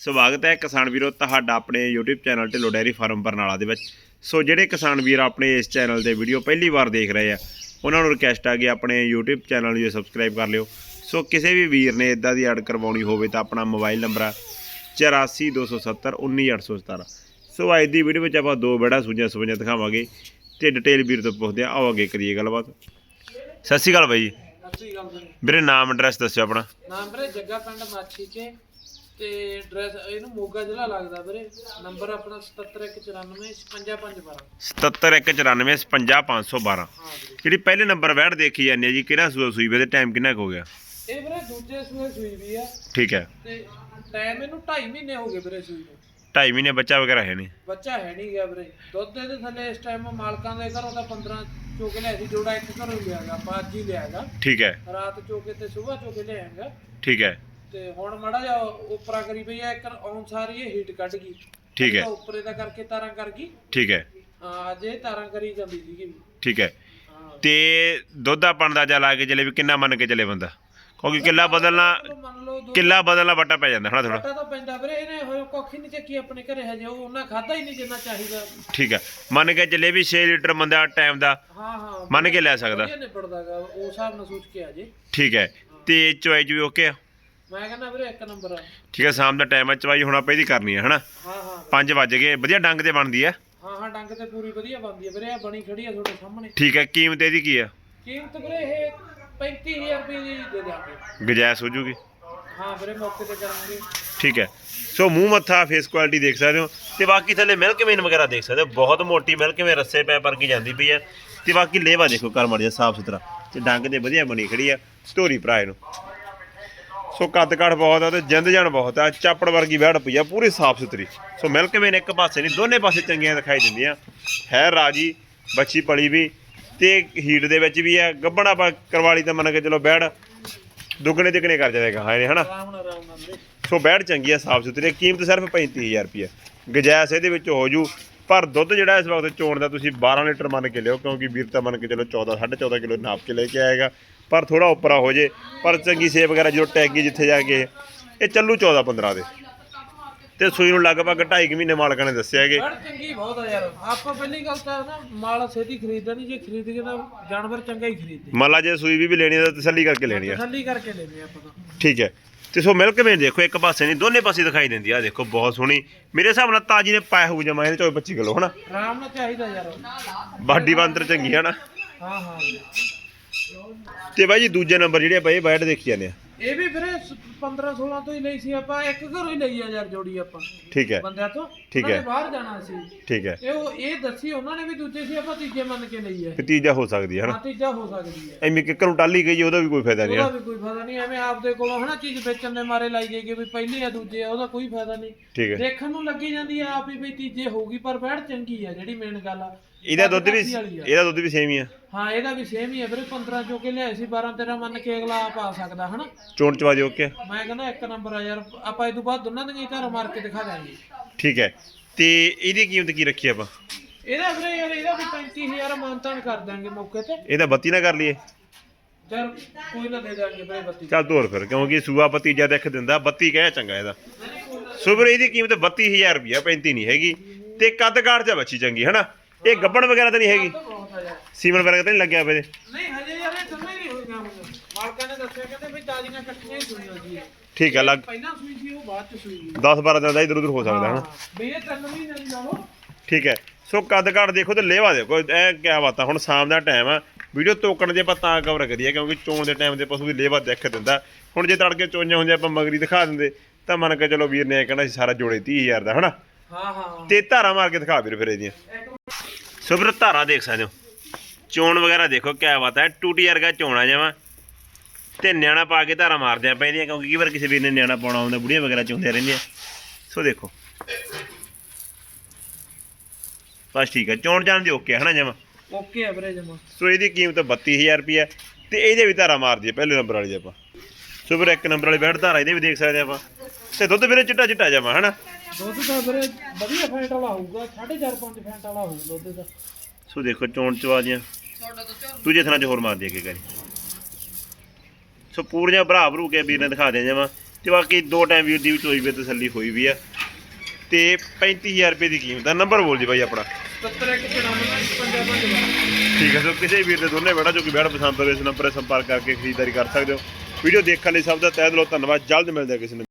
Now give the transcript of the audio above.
ਸਵਾਗਤ ਹੈ ਕਿਸਾਨ ਵੀਰੋ ਤੁਹਾਡਾ ਆਪਣੇ YouTube channel Dhillon dairy farm Barnala ਦੇ ਵਿੱਚ। ਸੋ ਜਿਹੜੇ ਕਿਸਾਨ ਵੀਰ ਆਪਣੇ ਇਸ ਚੈਨਲ ਦੇ ਵੀਡੀਓ ਪਹਿਲੀ ਵਾਰ ਦੇਖ ਰਹੇ ਆ ਉਹਨਾਂ ਨੂੰ ਰਿਕਵੈਸਟ ਆ ਕਿ ਆਪਣੇ YouTube ਚੈਨਲ ਨੂੰ ਸਬਸਕ੍ਰਾਈਬ ਕਰ ਲਿਓ। ਸੋ ਕਿਸੇ ਵੀ ਵੀਰ ਨੇ ਇਦਾਂ ਦੀ ਐਡ ਕਰਵਾਉਣੀ ਹੋਵੇ ਤਾਂ ਆਪਣਾ ਮੋਬਾਈਲ ਨੰਬਰ ਆ 8427 19817 ਸੋ ਅੱਜ ਦੀ ਵੀਡੀਓ ਵਿੱਚ ਆਪਾਂ ਦੋ ਬੜਾ ਸੂਝੀਆਂ ਸੂਝੀਆਂ ਦਿਖਾਵਾਂਗੇ ਤੇ ਡਿਟੇਲ ਵੀਰ ਤੋਂ ਪੁੱਛਦੇ ਆ ਆਓ ਅੱਗੇ ਕਰੀਏ ਗੱਲਬਾਤ। ਸਤਿ ਸ਼੍ਰੀ ਅਕਾਲ ਬਾਈ ਜੀ। ਵੀਰੇ ਵੀਰੇ ਨਾਮ ਐਡਰੈਸ ਦੱਸਿਓ ਆਪਣਾ। ਨਾਮ ਵੀਰੇ ਜੱਗਾ ਪਿੰਡ ਮਾਛੀ ਕੇ ਤੇ ਐਡਰੈਸ ਇਹਨੂੰ ਮੋਗਾ ਜ਼ਿਲ੍ਹਾ ਲੱਗਦਾ ਵੀਰੇ। ਨੰਬਰ ਆਪਣਾ 77194 55512 70194 55512 ਹਾਂ ਵੀਰੇ। ਜਿਹੜੀ ਪਹਿਲੇ ਨੰਬਰ ਵੈੜ ਦੇਖੀ ਜਾਂਦੀ ਹੈ ਜੀ ਕਿਹੜਾ ਸੂਆ ਸੂਈ ਵੇ ਤੇ ਟਾਈਮ ਕਿੰਨਾ ਕੁ ਹੋ ਗਿਆ? ਇਹ ਵੀਰੇ ਦੂਜੇ ਸੂਏ ਸੂਈ ਵੀ ਆ। ਠੀਕ ਹੈ। ਤੇ ਟਾਈਮ ਇਹਨੂੰ 2.5 ਮਹੀਨੇ ਹੋ ਗਏ ਵੀਰੇ ਸੂਈ ਨੂੰ। 2.5 ਮਹੀਨੇ ਬੱਚਾ ਵਗੈਰਾ ਹੈ ਨਹੀਂ। ਬੱਚਾ ਹੈ ਨਹੀਂ ਗਿਆ ਵੀਰੇ। ਦੁੱਧ ਇਹਦੇ ਥੱਲੇ ਇਸ ਟਾਈਮ ਮਾਲਕਾਂ ਦੇ ਘਰੋਂ ਤਾਂ 15 ਚੋਕੇ ਲਿਆ ਸੀ ਜੋੜਾ ਇੱਕ ਘਰੋਂ ਹੀ ਲਿਆਗਾ ਆਪਾਂ ਅੱਜ ਹੀ ਲਿਆਗਾ ਠੀਕ ਹੈ। ਰਾਤ ਚੋਕੇ ਤੇ ਸਵੇਰ ਚੋਕੇ ਲਿਆਂਗਾ ਠੀਕ ਹੈ। ਤੇ ਹੁਣ ਮੜਾ ਜਾ ਉਪਰਾ ਕਰੀ ਪਈ ਆ ਇੱਕ ਆਉਣ ਸਾਰੀ ਇਹ ਹੀਟ ਕੱਢ ਗਈ। ਠੀਕ ਹੈ। ਉੱਪਰੇ ਦਾ ਕਰਕੇ ਤਾਰਾਂ ਕਰ ਗਈ? ਠੀਕ ਹੈ। ਹਾਂ ਅੱਜ ਇਹ ਤਾਰਾਂ ਕਰੀ ਜਾਂਦੀ ਸੀਗੀ ਠੀਕ ਹੈ। ਤੇ ਦੁੱਧ ਆਪਾਂ ਅੰਦਾਜ਼ਾ ਲਾ ਕੇ ਚਲੇ ਵੀ ਕਿੰਨਾ ਮੰਨ ਕੇ ਚਲੇ ਬੰਦਾ? ਕਿਉਂਕਿ ਕਿੱਲਾ ਬਦਲਣਾ ਦੋ ਕਿੱਲਾ ਬਦਲਣਾ ਵੱਟਾ ਪੈ ਜਾਂਦਾ ਹਨਾ ਥੋੜਾ ਘੰਟਾ ਤਾਂ ਪੈਂਦਾ ਵੀਰੇ ਇਹਨੇ ਹੋਏ ਕੋਖੀ ਨਹੀਂ ਚੱਕੀ ਆਪਣੇ ਘਰੇ ਹਜੇ ਉਹ ਉਹਨਾਂ ਖਾਦਾ ਹੀ ਨਹੀਂ ਜਿੰਨਾ ਚਾਹੀਦਾ। ਠੀਕ ਹੈ। ਮੰਨ ਕੇ ਚਲੇ ਵੀ 6 ਲੀਟਰ ਬੰਦਾ ਟਾਈਮ ਦਾ ਹਾਂ ਹਾਂ। ਮੰਨ ਕੇ ਲੈ ਸਕਦਾ। ਵਧੀਆ ਨਿਬੜਦਾਗਾ ਉਹ ਹਿਸਾਬ ਨਾਲ ਸੋਚ ਕੇ ਆ ਜੇ। ਠੀਕ ਹੈ। ਤੇ ਚੁਆਈ ਵੀ ਓਕੇ ਆ? ਮੈਂ ਕਹਿੰਦਾ ਵੀਰੇ ਇੱਕ ਨੰਬਰ। ਆ ਠੀਕ ਹੈ ਸ਼ਾਮ ਦਾ ਟਾਈਮ ਹੈ ਚਵਾਈ ਹੁਣ ਆਪਾਂ ਇਹਦੀ ਕਰਨੀ ਹੈ ਹਨਾ? ਹਾਂ ਹਾਂ। 5 ਵਜ ਗਏ ਵਧੀਆ ਡੰਗ ਤੇ ਬਣਦੀ ਹੈ? ਹਾਂ ਹਾਂ ਡੰਗ ਤੇ ਪੂਰੀ ਵਧੀਆ ਬਣਦੀ ਹੈ ਵੀਰੇ ਆ ਬਣੀ ਖੜੀ ਆ ਤੁਹਾਡੇ ਸਾਹਮਣੇ। ਠੀਕ ਹੈ ਕੀਮਤ ਇਹਦੀ ਕੀ ਆ ਕੀਮਤ ਵੀਰੇ ਇਹ 35000 ਰੁਪਏ ਦੀ ਦੇ ਦਿਆਂਗੇ। ਗੁਜਾਇਸ਼ ਹੋ ਜੂਗੀ? ਹਾਂ ਵੀਰੇ ਮੌਕੇ ਤੇ ਕਰਾਂਗੇ। ਠੀਕ ਹੈ। ਸੋ ਮੂੰਹ ਮੱਥਾ ਫੇਸ ਕੁਆਲਿਟੀ ਦੇਖ ਸਕਦੇ ਹੋ। ਤੇ ਬਾਕੀ ਥੱਲੇ ਮਿਲਕ ਵੇਨ ਵਗੈਰਾ ਦੇਖ ਸਕਦੇ ਹੋ। ਬਹੁਤ ਮੋਟੀ ਮਿਲਕ ਵੇ ਰੱਸੇ ਪੈ ਪਰ ਕੀ ਜਾਂਦੀ ਪਈ ਹੈ। ਤੇ ਬਾਕੀ ਲੇਵਾ ਦੇਖੋ ਕਰ ਮੜ ਜਾ ਸਾਫ਼ ਸੁਥਰਾ। ਤੇ ਡੰਗ ਤੇ ਵਧੀਆ ਬਣੀ ਖੜੀ ਆ ਧੋਰੀ ਭਰਾ ਇਹਨੂੰ। ਸੋ ਕੱਦ ਕਾਠ ਬਹੁਤ ਆ ਤੇ ਜਿੰਦ ਜਾਨ ਬਹੁਤ ਆ। ਚਾਪੜ ਵਰਗੀ ਵਹਿੜ ਪਈ ਆ ਪੂਰੀ ਸਾਫ਼ ਸੁਥਰੀ। ਸੋ ਮਿਲਕ ਵੇਨ ਇੱਕ ਪਾਸੇ ਨਹੀਂ ਦੋਨੇ ਪਾਸੇ ਚੰਗੀਆਂ ਦਿਖਾਈ ਦਿੰਦੀਆਂ। ਹੈ ਰਾਜੀ ਬੱਚੀ ਪਲੀ ਵੀ ਤੇ ਹੀਟ ਦੇ ਵਿੱਚ ਵੀ ਆ। ਗੱਬਣਾ ਕਰਵਾਲੀ ਤਾਂ ਮੰਨ ਕੇ ਚਲੋ ਬੈੜ ਦੁੱਗਣੇ ਤਿੱਗਣੇ ਕਰ ਜਾਵੇਗਾ ਹਾਂ ਇਹ ਹਨਾ? ਸੋ ਬੈੜ ਚੰਗੀ ਆ ਸਾਫ਼ ਸੁਥਰੀ ਕੀਮਤ ਸਿਰਫ 35000 ਰੁਪਏ ਗਜੈਸ ਇਹਦੇ ਵਿੱਚ ਹੋ ਜੂ ਪਰ ਦੁੱਧ ਜਿਹੜਾ ਇਸ ਵਕਤ ਚੋਣ ਦਾ ਤੁਸੀਂ 12 ਲੀਟਰ ਮੰਨ ਕੇ ਲਿਓ ਕਿਉਂਕਿ ਵੀਰ ਤਾਂ ਮੰਨ ਕੇ ਚਲੋ 14 14.5 ਕਿਲੋ ਨਾਪ ਕੇ ਲੈ ਕੇ ਆਏਗਾ। ਪਰ ਥੋੜਾ ਉੱਪਰਾ ਹੋ ਜੇ ਪਰ ਚੰਗੀ ਸੇਬ ਵਗੈਰਾ ਜਦੋਂ ਟੈਗੀ ਜਿੱਥੇ ਜਾ ਕੇ ਇਹ ਚੱਲੂ 14 15 ਦੇ। ਤੇ ਸੂਈ ਨੂੰ ਲਗਭਗ 2.5 ਮਹੀਨੇ ਮਾਲਕਾਂ ਨੇ ਦੱਸਿਆ ਬੜ ਚੰਗੀ ਬਹੁਤ ਆ ਯਾਰ। ਆਪਾਂ ਪਹਿਲੀ ਗੱਲ ਤਾਂ ਨਾ ਮਾਲ ਛੇਤੀ ਖਰੀਦਦਾ ਨਹੀਂ ਜੇ ਖਰੀਦ ਕੇ ਤਾਂ ਜਾਨਵਰ ਚੰਗਾ ਹੀ ਖਰੀਦਦੇ ਮੰਨ ਲਾ ਜੇ ਸੂਈ ਵੀ, ਵੀ ਲੈਣੀ ਆ ਤਾਂ ਤਸੱਲੀ ਕਰਕੇ ਲੈਣੀ ਆ। ਤਸੱਲੀ ਕਰਕੇ ਲੈਂਦੇ ਆਪਾਂ ਤਾਂ। ਠੀਕ ਹੈ। ਤੇ ਸੋ ਮਿਲਕ ਮੇਨ ਦੇਖੋ ਇੱਕ ਪਾਸੇ ਨਹੀਂ ਦੋਨੇ ਪਾਸੇ ਦਿਖਾਈ ਦਿੰਦੀ ਆ। ਦੇਖੋ ਬਹੁਤ ਸੋਹਣੀ। ਮੇਰੇ ਹਿਸਾਬ ਨਾਲ ਤਾਜੀ ਨੇ ਪਾਇਆ ਹੋਊ ਜਮਾ ਇਹਦੇ 24 25 ਕਿਲੋ ਹਨਾ? ਆਰਾਮ ਨਾਲ ਚਾਹੀਦਾ ਯਾਰ। ਬਾਡੀ ਬਾਂਦਰ ਚੰਗੀ ਹੈ ਨਾ ਹਾਂ ਹਾਂ। ਤੇ ਬਾਈ ਜੀ ਦੂਜੇ ਨੰਬਰ ਜਿਹੜੇ ਆਪਾਂ ਇਹ ਬੈਟ ਦੇਖੀ ਜਾਂਦੇ ਆ। ਇਹ ਵੀ ਵੀਰੇ 15 16 ਤੋਂ ਹੀ ਲਈ ਸੀ ਆਪਾਂ ਇੱਕ ਘਰੋਂ ਹੀ ਲਈ ਆ ਯਾਰ ਜੋੜੀ ਆਪਾਂ। ਠੀਕ ਹੈ। ਬੰਦਿਆਂ ਤੋਂ। ਠੀਕ ਹੈ। ਬਾਹਰ ਜਾਣਾ ਸੀ। ਠੀਕ ਹੈ। ਇਹ ਉਹ ਇਹ ਦੱਸੀ ਉਹਨਾਂ ਨੇ ਵੀ ਦੂਜੇ ਸੀ ਆਪਾਂ ਤੀਜੇ ਮੰਨ ਕੇ ਲਈ ਹੈ ਤੇ ਤੀਜਾ ਹੋ ਸਕਦੀ ਹੈ ਹਾਂ ਹਨਾ ਤੀਜਾ ਹੋ ਸਕਦੀ ਹੈ। ਐਵੇਂ ਕਿੱਕਰ ਨੂੰ ਟਾਲੀ ਗਈ ਉਹਦਾ ਵੀ ਕੋਈ ਫਾਇਦਾ ਨਹੀਂ ਉਹਦਾ ਹੈ ਵੀ ਕੋਈ ਫਾਇਦਾ ਨਹੀਂ ਐਵੇਂ ਆਪਦੇ ਕੋਲੋਂ ਹਨਾ ਚੀਜ਼ ਵੇਚਣ ਦੇ ਮਾਰੇ ਲਾਈ ਜਾਈਏ ਵੀ ਪਹਿਲੇ ਆ ਦੂਜੇ ਆ ਉਹਦਾ ਕੋਈ ਫਾਇਦਾ ਨਹੀਂ। ਠੀਕ ਹੈ। ਦੇਖਣ ਨੂੰ ਲੱਗੀ ਜਾਂਦੀ ਆ ਆਪ ਹੀ ਵੀ ਤੀਜੇ ਹੋਊਗੀ ਪਰ ਬੈਠ ਚੰਗੀ ਆ ਜਿਹੜੀ ਮੇਨ ਗੱਲ ਆ। ਇਹਦਾ ਦੁੱਧ ਵੀ। ਇਹਦਾ ਦੁੱਧ ਵੀ ਸੇਮ ਹੀ ਆ। ਹਾਂ ਇਹਦਾ ਵੀ ਸੇਮ ਹੀ ਆ ਵੀਰੇ 15 ਚੋ ਕੇ ਲਿਆਏ ਸੀ 12 13 ਮੰਨ ਕੇ ਅਗਲਾ ਆ ਸਕਦਾ ਹਨਾ? ਚੋਣ ਚਵਾ ਦਿਓ ਓਕੇ। ਮੈਂ ਕਹਿੰਦਾ ਇੱਕ ਨੰਬਰ ਆ ਯਾਰ ਆਪਾਂ ਇਹ ਤੋਂ ਬਾਅਦ ਦੋਨਾਂ ਦੀਆਂ ਧਾਰਾਂ ਮਾਰ ਕੇ ਦਿਖਾ ਦਾਂਗੇ। ਠੀਕ ਹੈ। ਤੇ ਇਹਦੀ ਕੀਮਤ ਕੀ ਰੱਖੀ ਆਪਾਂ? ਇਹਦਾ ਵੀਰੇ ਯਾਰ ਇਹਦਾ ਵੀ 35000 ਮਾਨਤਾਨ ਕਰ ਦਾਂਗੇ ਮੌਕੇ ਤੇ। ਇਹਦਾ ਬੱਤੀ ਨਾ ਕਰ ਲਈਏ। ਚਲ ਕੋਈ ਨਾ ਦੇ ਦਾਂਗੇ ਵੀਰੇ ਬੱਤੀ। ਚੱਲ ਤੋਰ ਫਿਰ ਕਿਉਂਕਿ ਸੂਆ ਪਤੀਜਾ ਦੇਖ ਦਿੰਦਾ ਬੱਤੀ ਕਹਿ ਚੰਗਾ ਇਹਦਾ। ਸੋ ਵੀਰੇ ਇਹਦੀ ਕੀਮਤ 32000 ਰੁਪਿਆ 35 ਨਹੀਂ ਹੈਗੀ। ਤੇ ਕੱਦ ਕਾਠ ਚ ਬੱਚੀ ਚੰਗੀ ਹਨਾ? ਇਹ ਗੱਬਣ ਵਗੈਰਾ ਤਾਂ ਨਹੀਂ ਹੈਗੀ? ਤਾਂ ਬਹੁਤ ਆ ਯਾਰ। ਸੀਮਨ ਵਗੈਰਾ ਤਾਂ ਨਹੀਂ ਲੱਗਿਆ ਪਏ ਨਹੀਂ ਹਜੇ ਯਾਰ ਇਹ ਜਮੇ ਨਹੀਂ ਹੋਈ ਕੰਮ। ਮਾਲਕਾਂ ਨੇ ਦੱਸਿਆ ਕਹਿੰਦੇ ਵੀ ਤਾਜ਼ੀਆਂ ਇਕੱਠੀਆਂ ਹੀ ਸੂਈਆਂ ਜੀ। ਠੀਕ ਹੈ ਲੱਗ ਪਹਿਲਾਂ ਸੂਈ ਸੀ ਉਹ ਬਾਅਦ ਚ ਸੂਈ 10 12 ਦਿਨ ਦਾ ਇਧਰ ਉਧਰ ਹੋ ਸਕਦਾ ਹਨਾ? ਵੀ ਇਹ ਤਿੰਨ ਮਹੀਨੇ ਦੀ ਲਾਓ ਠੀਕ ਹੈ। ਸੋ ਕੱਦ ਕਾਠ ਦੇਖੋ ਤੇ ਲੇਵਾ ਦੇਖੋ ਇਹ ਕਿਆ ਬਾਤ ਆ ਹੁਣ ਸ਼ਾਮ ਦਾ ਟਾਈਮ ਆ। ਵੀਡੀਓ ਤੋਕਣ ਦੇ ਆਪਾਂ ਤਾਂ ਕਵਰ ਕਰੀਏ ਕਿਉਂਕਿ ਚੋਣ ਦੇ ਟਾਈਮ ਦੇ ਪਸ਼ੂ ਦੀ ਲੇਵਾ ਦੇਖ ਦਿੰਦਾ। ਹੁਣ ਜੇ ਤੜਕੇ ਚੋਈਆਂ ਹੁੰਦੀਆਂ ਆਪਾਂ ਮਗਰੀ ਦਿਖਾ ਦਿੰਦੇ। ਤਾਂ ਮੰਨ ਕੇ ਚਲੋ ਵੀਰ ਨੇ ਇਹ ਕਹਿਣਾ ਸੀ ਸਾਰਾ ਜੋੜੇ 30000 ਦਾ ਹਨਾ? ਹਾਂ ਹਾਂ। ਤੇ ਧਾਰਾ ਮਾਰ ਕੇ ਦਿਖਾ ਵੀਰ ਫਿਰ ਇਹਦੀਆਂ। ਇੱਕ ਸੋ ਵੀਰ ਧਾਰਾ ਦੇਖ ਸਕਦੇ ਹੋ। ਚੋਣ ਵਗੈਰਾ ਦੇਖੋ ਕਿਆ ਬਾਤ ਹੈ। ਟੂਟੀ ਵਰਗਾ ਚੋਣਾ ਜਾਵਾਂ। ਤੇ ਨਿਆਣਾ ਪਾ ਕੇ ਧਾਰਾ ਮਾਰਦੇ ਆ ਪੈਂਦੀਆਂ ਕਿਉਂਕਿ ਕਈ ਵਾਰ ਕਿਸੇ ਵੀਰ ਨੇ ਨਿਆਣਾ ਪਾਉਣਾ ਹੁੰਦਾ ਬੁੜੀਆਂ ਵਗੈਰਾ ਚੋਂਦੀਆਂ ਰਹਿੰਦੀਆਂ ਸੋ ਦੇਖੋ। ਬਸ ਠੀਕ ਹੈ ਚੋਣ ਜਾਣ ਦੀ ਓਕੇ ਹਨਾ ਜਮਾ? ਓਕੇ ਆ ਵੀਰੇ ਜਮਾ। ਸੋ ਇਹਦੀ ਕੀਮਤ 32000 ਰੁਪਏ ਤੇ ਇਹਦੇ ਵੀ ਧਾਰਾ ਮਾਰਦੀ ਹੈ ਪਹਿਲੇ ਨੰਬਰ ਵਾਲੀ ਆਪਾਂ। ਸੋ ਵੀਰ ਇੱਕ ਨੰਬਰ ਵਾਲੀ ਬੈਠ ਧਾਰਾ ਇਹਦੇ ਵੀ ਦੇਖ ਸਕਦੇ ਆਪਾਂ। ਤੇ ਦੁੱਧ ਵੀਰੇ ਚਿੱਟਾ ਚਿੱਟਾ ਜਮਾ ਹਨਾ? ਦੁੱਧ ਤਾਂ ਵੀਰੇ ਵਧੀਆ ਫੈਂਟ ਵਾਲਾ ਹੋਊਗਾ 4.5 5 ਫੈਂਟ ਵਾਲਾ ਹੋਊ ਦੁੱਧ ਦਾ। ਸੋ ਦੇਖੋ ਚੋਣ ਚਵਾ ਦੀਆਂ। ਦੂਜੇ ਥਣਾ 'ਚ ਹੋਰ ਮਾਰ ਦੀ ਕਰੀ ਸੋ ਪੂਰੀਆਂ ਭਰਾ ਭਰੂ ਕੇ ਵੀਰ ਨੇ ਦਿਖਾ ਦਿਆਂ ਜਮਾ ਤੇ ਬਾਕੀ ਦੋ ਟਾਈਮ ਵੀਰ ਦੀ ਵੀ ਚੋਈ ਵੀ ਤਸੱਲੀ ਹੋਈ ਵੀ ਆ। ਤੇ 35000 ਰੁਪਏ ਦੀ ਕੀਮਤ ਆ। ਨੰਬਰ ਬੋਲ ਜੀ ਬਾਈ ਆਪਣਾ। 70194 5512 ਠੀਕ ਹੈ ਸੋ ਕਿਸੇ ਵੀਰ ਦੇ ਦੋਨੇ ਬੈਠਾ ਜੋ ਕਿ ਬੈਠ ਪਸੰਦ ਹੋਵੇ, ਇਸ ਨੰਬਰ 'ਤੇ ਸੰਪਰਕ ਕਰਕੇ ਖਰੀਦਦਾਰੀ ਕਰ ਸਕਦੇ ਹੋ। ਵੀਡੀਓ ਦੇਖਣ ਲਈ ਸਭ ਦਾ ਤਹਿ ਦਿਲੋਂ ਧੰਨਵਾਦ। ਜਲਦ ਮਿਲਦੇ ਹਾਂ ਕਿਸੇ ਨੂੰ